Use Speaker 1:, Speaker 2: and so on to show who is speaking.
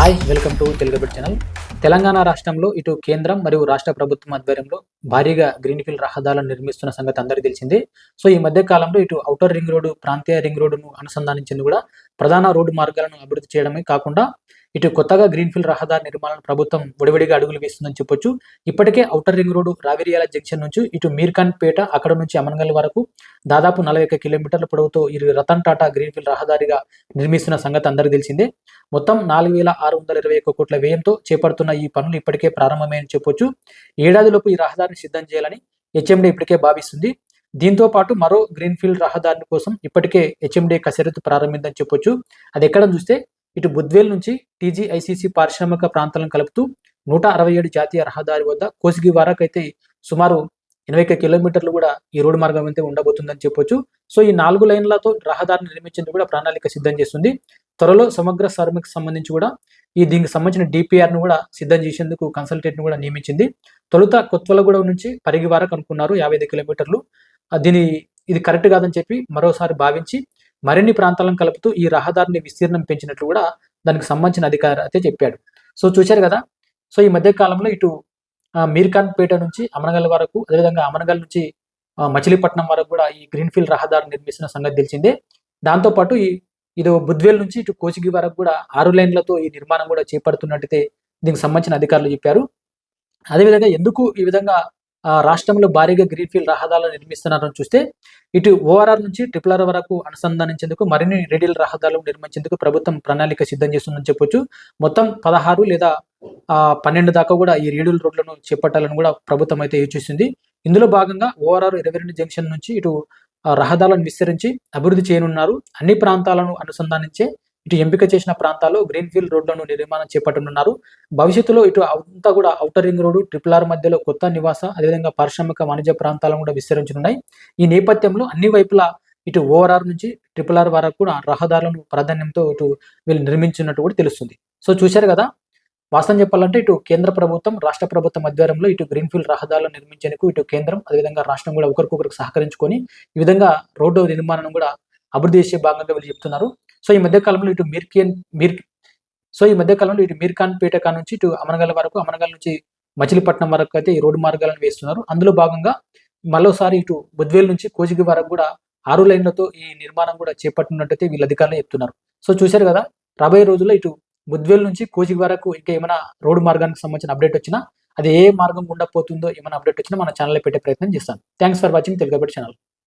Speaker 1: Hi welcome to Telugubet channel Telangana రాష్ట్రంలో ఇటు కేంద్రం మరియు రాష్ట్ర ప్రభుత్వం ఆధ్వర్యంలో భారీగా గ్రీన్ఫీల్డ్ రహదారులను నిర్మిస్తున్న సంగతి అందరికీ తెలిసిందే. సో ఈ మధ్య కాలంలో ఇటు ఔటర్ రింగ్ రోడ్డు ప్రాంతీయ రింగ్ రోడ్డును అనుసంధానించింది కూడా ప్రధాన రోడ్డు మార్గాలను అభివృద్ధి చేయడమే కాకుండా ఇటు కొత్తగా గ్రీన్ఫీల్డ్ రహదారి నిర్మాణం ప్రభుత్వం ఒడివడిగా అడుగులు వేస్తుందని చెప్పొచ్చు. ఇప్పటికే outer ring road Raviryala junction నుంచి ఇటు మీర్ఖాన్ పేట అక్కడ నుంచి అమన్గల్ వరకు దాదాపు నలభై ఒక్క కిలోమీటర్ల పొడవుతో ఈ రతన్ టాటా గ్రీన్ఫీల్డ్ రహదారిగా నిర్మిస్తున్న సంగతి అందరికీ తెలిసిందే. మొత్తం నాలుగు వేల ఆరు వందల ఇరవై ఒక్క కోట్ల వ్యయంతో చేపడుతున్న ఈ పనులు ఇప్పటికే ప్రారంభమేయని చెప్పొచ్చు. ఏడాదిలోపు ఈ రహదారిని సిద్ధం చేయాలని హెచ్ఎండి ఇప్పటికే భావిస్తుంది. దీంతో పాటు మరో గ్రీన్ఫీల్డ్ రహదారి కోసం ఇప్పటికే హెచ్ఎండి కసరత్తు ప్రారంభిందని చెప్పొచ్చు. అది ఎక్కడ చూస్తే ఇటు బుద్వేల్ నుంచి టీజీఐసీసీ పారిశ్రామిక ప్రాంతాలను కలుపుతూ నూట అరవై ఏడు జాతీయ రహదారి వద్ద కోసిగి వరకు సుమారు ఎనభై కిలోమీటర్లు కూడా ఈ రోడ్డు మార్గం అయితే ఉండబోతుందని చెప్పొచ్చు. సో ఈ నాలుగు లైన్లతో రహదారిని నిర్మించేందుకు కూడా ప్రణాళిక సిద్ధం చేస్తుంది. త్వరలో సమగ్ర సర్మకి సంబంధించి కూడా ఈ దీనికి సంబంధించిన డిపిఆర్ను కూడా సిద్ధం చేసేందుకు కన్సల్టెంట్ను కూడా నియమించింది. తొలుత కొత్వలగూడ నుంచి పరిగి వరకు అనుకున్నారు యాభై ఐదు కిలోమీటర్లు. దీని ఇది కరెక్ట్ కాదని చెప్పి మరోసారి భావించి మరిన్ని ప్రాంతాలను కలుపుతూ ఈ రహదారిని విస్తీర్ణం పెంచినట్లు కూడా దానికి సంబంధించిన అధికారి అయితే చెప్పాడు. సో చూశారు కదా? సో ఈ మధ్య కాలంలో ఇటు మీర్ఖాన్ పేట నుంచి అమనగల్ వరకు అదేవిధంగా అమనగల్ నుంచి మచిలీపట్నం వరకు కూడా ఈ గ్రీన్ఫీల్డ్ రహదారి నిర్మిస్తున్న సంగతి తెలిసిందే. దాంతోపాటు ఈ ఇది బుద్వేల్ నుంచి ఇటు కోచిగి వరకు కూడా ఆరు లైన్లతో ఈ నిర్మాణం కూడా చేపడుతున్నట్టయితే దీనికి సంబంధించిన అధికారులు చెప్పారు. అదేవిధంగా ఎందుకు ఈ విధంగా రాష్ట్రంలో భారీగా గ్రీన్ఫీల్డ్ రహదారులు నిర్మిస్తున్నారని చూస్తే ఇటు ఓఆర్ఆర్ నుంచి ట్రిపుల్ ఆర్ వరకు అనుసంధానించేందుకు మరిన్ని రేడియల్ రహదారులు నిర్మించేందుకు ప్రభుత్వం ప్రణాళిక సిద్ధం చేస్తుందని చెప్పొచ్చు. మొత్తం పదహారు లేదా పన్నెండు దాకా కూడా ఈ రేడియల్ రోడ్లను చేపట్టాలని కూడా ప్రభుత్వం అయితే యోచిస్తుంది. ఇందులో భాగంగా ఓఆర్ఆర్ ఇరవై రెండు జంక్షన్ నుంచి ఇటు రహదారులను విస్తరించి అభివృద్ధి చేయనున్నారు. అన్ని ప్రాంతాలను అనుసంధానించే ఇటు ఎంపిక చేసిన ప్రాంతాల్లో గ్రీన్ఫీల్డ్ రోడ్లను నిర్మాణం చేపట్టనున్నారు. భవిష్యత్తులో ఇటు అంతా కూడా outer ring road triple R మధ్యలో కొత్త నివాస అదేవిధంగా పారిశ్రామిక వాణిజ్య ప్రాంతాలను కూడా విస్తరించనున్నాయి. ఈ నేపథ్యంలో అన్ని వైపులా ఇటు ఓఆర్ఆర్ నుంచి ట్రిపుల్ ఆర్ వరకు కూడా రహదారులను ప్రాధాన్యంతో ఇటు వీళ్ళు నిర్మించినట్టు కూడా తెలుస్తుంది. సో చూశారు కదా? వాస్తవం చెప్పాలంటే ఇటు కేంద్ర ప్రభుత్వం రాష్ట్ర ప్రభుత్వం ఆధ్వర్యంలో ఇటు గ్రీన్ఫీల్డ్ రహదారులు నిర్మించేందుకు ఇటు కేంద్రం అదేవిధంగా రాష్ట్రం కూడా ఒకరికొకరికి సహకరించుకొని ఈ విధంగా రోడ్డు నిర్మాణం కూడా అభివృద్ధి చేసే భాగంగా వీళ్ళు చెప్తున్నారు. సో ఈ మధ్య కాలంలో ఇటు మిర్కియన్ మిర్ సో ఈ మధ్యకాలంలో ఇటు మీర్ఖాన్ పీటకా నుంచి ఇటు అమనగల్ వరకు అమనగల్ నుంచి మచిలీపట్నం వరకు అయితే ఈ రోడ్డు మార్గాలను వేస్తున్నారు. అందులో భాగంగా మరోసారి ఇటు బుద్వేల్ నుంచి కోజిగి వరకు కూడా ఆరు లైన్లతో ఈ నిర్మాణం కూడా చేపట్టినట్టయితే వీళ్ళ అధికారులు చెప్తున్నారు. సో చూశారు కదా రాబోయే రోజుల్లో ఇటు బుద్వేల్ నుంచి కోజిగి వరకు ఇంకా ఏమైనా రోడ్డు మార్గానికి సంబంధించిన అప్డేట్ వచ్చినా అది ఏ మార్గం గుండా పోతుందో ఏమైనా అప్డేట్ వచ్చినా మన ఛానల్లో పెట్టే ప్రయత్నం చేస్తాను. Thanks for watching Telugu channel.